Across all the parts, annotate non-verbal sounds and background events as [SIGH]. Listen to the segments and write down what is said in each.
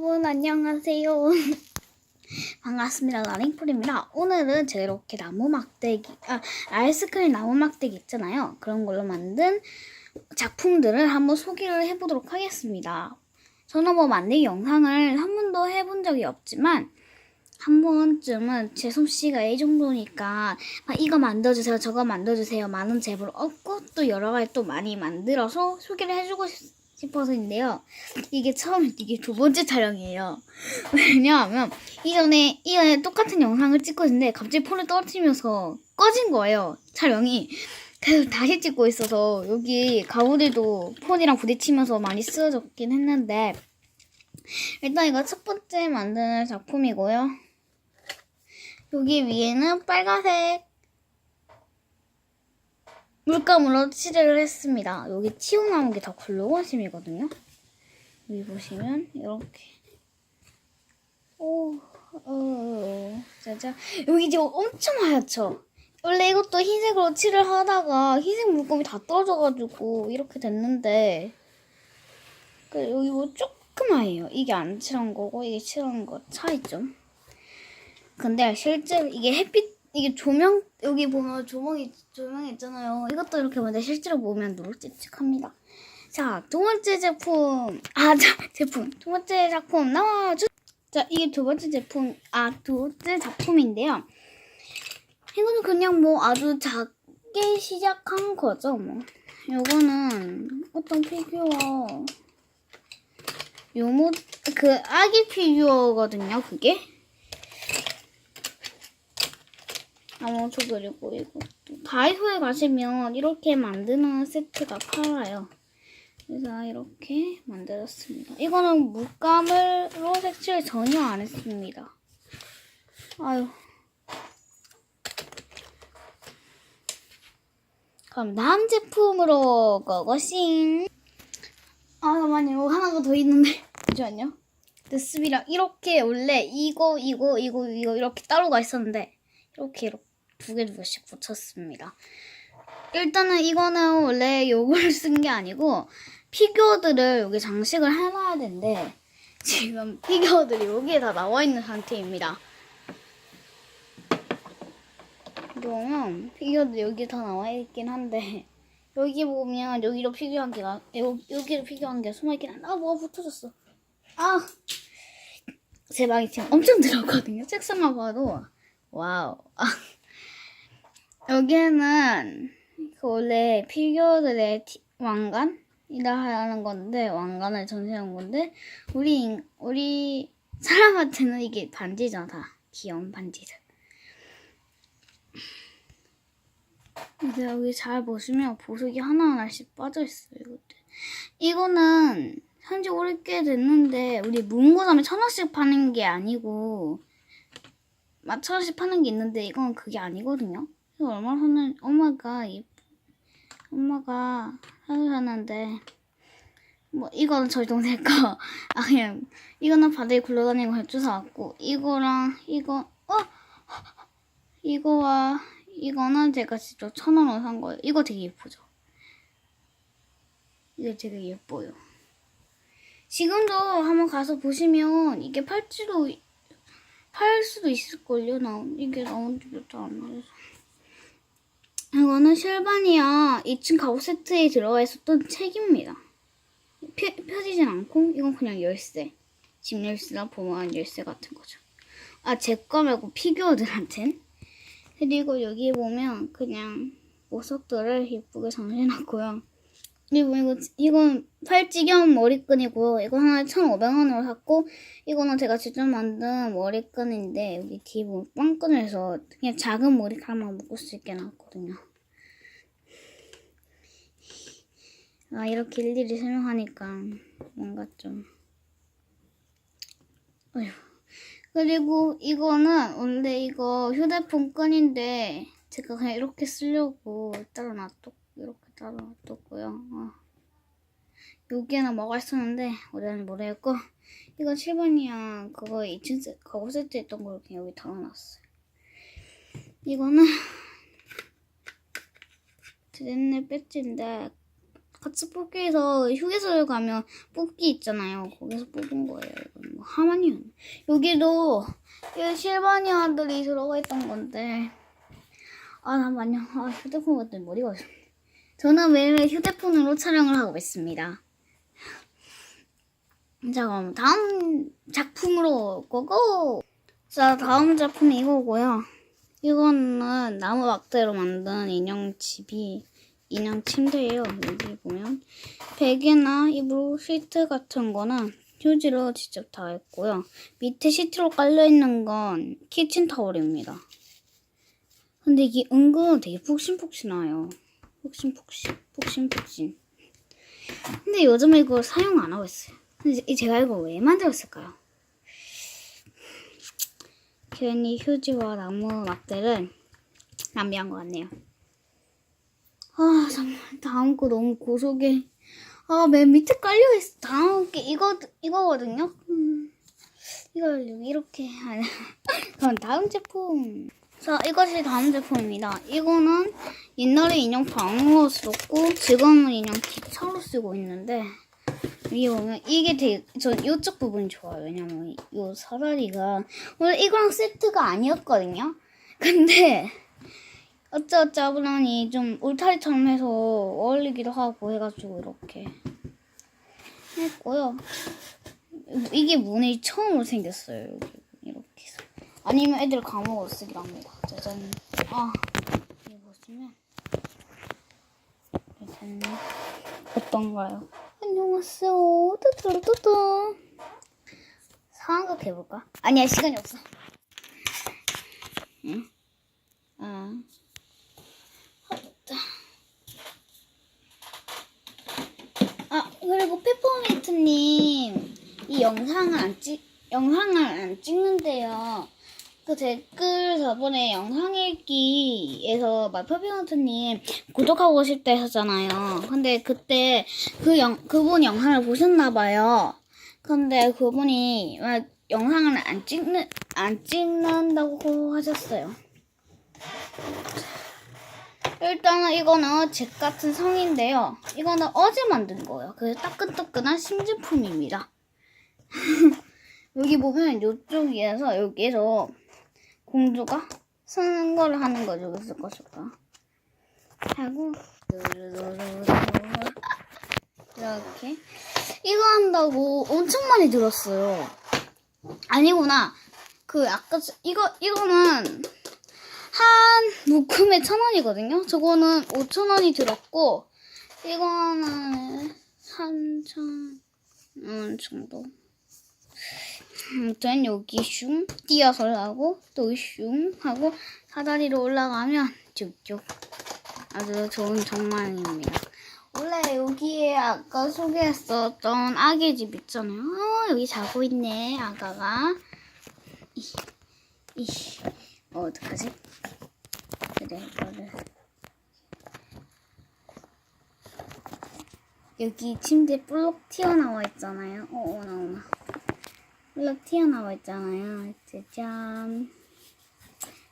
여러분 안녕하세요. [LAUGHS] 반갑습니다. 라링풀입니다. 오늘은 제가 이렇게 나무 막대기, 아, 아이스크림 나무 막대기 있잖아요. 그런 걸로 만든 작품들을 한번 소개를 해보도록 하겠습니다. 저는 뭐 만들기 영상을 한 번도 해본 적이 없지만 한 번쯤은 제 솜씨가 이 정도니까 아, 이거 만들어주세요, 저거 만들어주세요 많은 제보를 얻고 또 여러 가지 또 많이 만들어서 소개를 해주고 싶- 싶어서인데요. 이게 처음 이게 두 번째 촬영이에요. [LAUGHS] 왜냐하면 이전에 이전에 똑같은 영상을 찍고 있는데 갑자기 폰을 떨어뜨리면서 꺼진 거예요. 촬영이. 그래서 다시 찍고 있어서 여기 가구들도 폰이랑 부딪히면서 많이 쓰러졌긴 했는데 일단 이거 첫 번째 만드는 작품이고요. 여기 위에는 빨간색 물감으로 칠을 했습니다. 여기 튀어나온 게 다 글로건심이거든요. 여기 보시면 이렇게 오, 어, 짜잔. 여기 이제 엄청 하얗죠? 원래 이것도 흰색으로 칠을 하다가 흰색 물감이 다 떨어져가지고 이렇게 됐는데 그 여기 뭐 조금 하얘요. 이게 안 칠한 거고 이게 칠한 거 차이점. 근데 실제로 이게 햇빛 이게 조명 여기 보면 조명이 조명이 있잖아요. 이것도 이렇게 보는데 실제로 보면 노릇찍찍합니다. 자, 두 번째 제품. 아, 자, [LAUGHS] 제품. 두 번째 작품 나와 주. 자, 이게 두 번째 제품. 아, 두 번째 작품인데요. 이거는 그냥 뭐 아주 작게 시작한 거죠, 뭐. 요거는 어떤 피규어. 요모, 그 아기 피규어거든요, 그게. 아무튼 그리고 이것도 다이소에 가시면 이렇게 만드는 세트가 팔아요. 그래서 이렇게 만들었습니다. 이거는 물감으로 색칠 전혀 안 했습니다. 아유. 그럼 다음 제품으로 고고싱. 아, 잠깐만요. 이거 하나가 더 있는데. [LAUGHS] 잠시만요. 됐습니다. 이렇게 원래 이거, 이거, 이거, 이거 이렇게 따로가 있었는데 이렇게 이렇게 두 개 두 개씩 붙였습니다. 일단은 이거는 원래 요걸 [LAUGHS] 쓴 게 아니고 피규어들을 여기 장식을 해놔야 되는데 지금 피규어들이 여기에 다 나와 있는 상태입니다. 그러면 피규어들 여기 다 나와 있긴 한데 여기 보면 여기로 피규어 한 개가 여, 여기로 피규어 한개 숨어 있긴 한데 아 뭐가 붙어졌어. 아 제 방이 지금 엄청 들었거든요. 책상만 봐도 와우. 아. 여기에는 그 원래 피규어들의 티- 왕관이라 하는 건데 왕관을 전시한 건데 우리 인- 우리 사람한테는 이게 반지죠 다 귀여운 반지들. 근데 여기 잘 보시면 보석이 하나하나씩 빠져 있어요. 이것들. 이거는 산지 오래 꽤 됐는데 우리 문고점에 천 원씩 파는 게 아니고 천 원씩 파는 게 있는데 이건 그게 아니거든요. 그래서 얼마 전에 엄마가 이 엄마가 사주셨는데 뭐 이거는 저희 동생 거. [LAUGHS] 아 그냥 이거는 바다에 굴러다니고 해주 사 왔고 이거랑 이거 어 이거와 이거는 제가 직접 천 원으로 산 거예요. 이거 되게 예쁘죠? 이거 되게 예뻐요. 지금도 한번 가서 보시면 이게 팔찌로 팔 수도 있을걸요. 나 이게 나온 지 몇달안 돼서. 이거는 실바니아 2층 가구 세트에 들어가 있었던 책입니다. 펴, 펴지진 않고 이건 그냥 열쇠. 집 열쇠나 보관 열쇠 같은 거죠. 아, 제 거 말고 피규어들한텐. 그리고 여기 보면 그냥 보석들을 예쁘게 장식해놨고요. 그리고 이거, 이건 팔찌 겸 머리끈이고요. 이거 하나에 1,500원으로 샀고, 이거는 제가 직접 만든 머리끈인데, 여기 뒤에 보면 빵끈을 해서 그냥 작은 머리카락만 묶을 수 있게 놨거든요. 아, 이렇게 일일이 설명하니까 뭔가 좀. 어휴. 그리고 이거는 원래 이거 휴대폰 끈인데, 제가 그냥 이렇게 쓰려고 따로 놔뒀, 이렇게 따로 놔뒀고요. 어. 여기에는 뭐가 있었는데, 어디는 모르겠고, 이거 7번이야. 그거 2층 세, 그거 세트 있던 걸 그냥 여기 달아놨어요. 이거는, 드레네 배지인데, 같이 뽑기에서 휴게소에 가면 뽑기 있잖아요. 거기서 뽑은 거예요. 이건 뭐. 하마니언. 여기도 이 실바니아들이 들어가 있던 건데. 아, 잠깐만요. 아, 휴대폰 같더니 머리가 저는 매일매일 휴대폰으로 촬영을 하고 있습니다. 자, 그럼 다음 작품으로 고고! 자, 다음 작품이 이거고요. 이거는 나무 막대로 만든 인형집이 인형 침대예요. 여기 보면 베개나 이불 시트 같은 거는 휴지로 직접 다 했고요. 밑에 시트로 깔려 있는 건 키친 타월입니다. 근데 이게 은근 되게 푹신푹신해요. 푹신푹신, 푹신푹신. 근데 요즘에 이거 사용 안 하고 있어요. 근데 이- 제가 이거 왜 만들었을까요? 괜히 휴지와 나무 막대를 낭비한 것 같네요. 아 정말 다음 거 너무 고속에 아맨 밑에 깔려 있어. 다음 게 이거 이거거든요. 음, 이걸 이렇게 하냐. [LAUGHS] 그럼 다음 제품. 자 이것이 다음 제품입니다. 이거는 옛날에 인형 방으로 썼고 지금은 인형 기차로 쓰고 있는데 여기 보면 이게 되게 전 이쪽 부분이 좋아요. 왜냐면 이 사다리가 원래 이거랑 세트가 아니었거든요. 근데 어쩌어쩌 하보니 좀 울타리처럼 해서 어울리기도 하고 해가지고 이렇게 했고요. 이게 문이 처음으로 생겼어요. 여기 이렇게 해서. 아니면 애들 감옥으로 쓰기로 합니다. 짜잔. 아 여기 보시면 이렇게 어떤가요? 안녕하세요. 뚜뚜뚜뚜. 상황극 해볼까? 아니야 시간이 없어. 응? 아. 아 그리고 페퍼민트님 이 영상을 안 찍 영상을 안 찍는데요. 그 댓글 저번에 영상 읽기에서 말퍼비먼트님 구독하고 싶다 하셨잖아요. 근데 그때 그 영, 그분 영상을 보셨나봐요. 근데 그분이 막 영상을 안 찍는, 안 찍는다고 하셨어요. 일단은 이거는 잭 같은 성인데요. 이거는 어제 만든 거예요. 그 따끈따끈한 신제품입니다. [LAUGHS] 여기 보면 이쪽에서 여기에서 공주가 쓰는 거를 하는 거죠. 여기서 것일까 하고 이렇게 이거 한다고 엄청 많이 들었어요. 아니구나. 그 아까 저- 이거 이거는 한 묶음에 천 원이거든요. 저거는 오천 원이 들었고 이거는 삼천 원 정도. 아무튼 여기 슝 뛰어서 하고 또 슝 하고 사다리로 올라가면 쭉쭉 아주 좋은 정말입니다. 원래 여기에 아까 소개했었던 아기 집 있잖아요. 어, 여기 자고 있네 아가가. 이, 이, 어, 어떡하지? 그래 이거를 여기 침대 볼록 튀어나와 있잖아요. 어, 어 나오나. 볼록 튀어나와 있잖아요. 짜잔.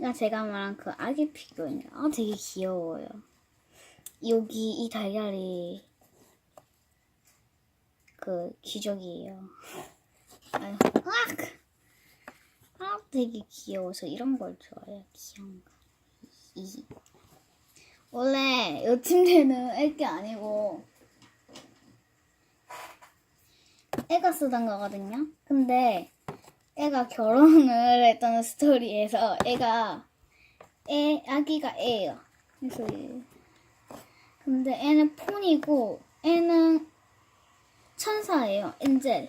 이거 제가 말한 그 아기 피규어인데, 아, 되게 귀여워요. 여기 이 달걀이 그 기적이에요. 아유, 으악! 아, 되게 귀여워서 이런 걸 좋아해요. 귀여운 거. 이. 원래 이 침대는 애게 아니고 애가 쓰던 거거든요. 근데 애가 결혼을 [LAUGHS] 했다는 스토리에서 애가 애 아기가 애예요. 그래서 얘- 근데 애는 폰이고 애는 천사예요. 엔젤.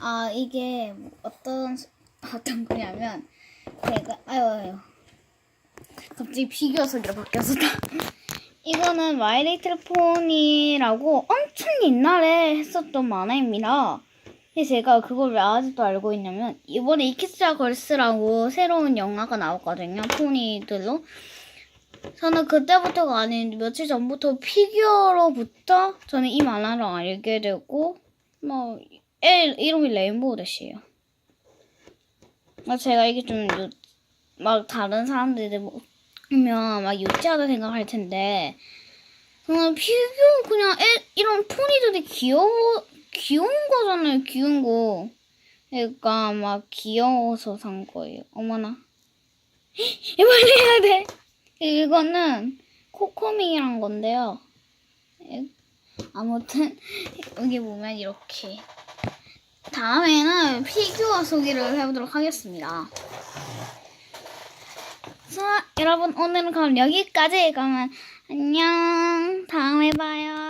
아 이게 어떤 어떤 거냐면 제가 아유 아유 갑자기 비교 소리로 바뀌었어. 이거는 마이리틀 포니라고 엄청 옛날에 했었던 만화입니다. 근데 제가 그걸 왜 아직도 알고 있냐면 이번에 이키스라 걸스라고 새로운 영화가 나왔거든요. 포니들로. 저는 그때부터가 아닌 며칠 전부터 피규어로부터 저는 이 만화를 알게 되고 뭐 애 이름이 레인보우 대시예요. 아, 제가 이게 좀막 다른 사람들이 보면 막 유치하다 생각할 텐데 저는 피규어 그냥 애, 이런 포니들이 귀여워 귀여운 거잖아요, 귀여운 거. 그러니까 막 귀여워서 산 거예요. 어머나. 이 빨리 해야 돼. 이거는 코코밍이란 건데요. 예, 아무튼 [LAUGHS] 여기 보면 이렇게. 다음에는 피규어 소개를 해보도록 하겠습니다. 자, 여러분 오늘은 그럼 여기까지. 그러면 안녕. 다음에 봐요.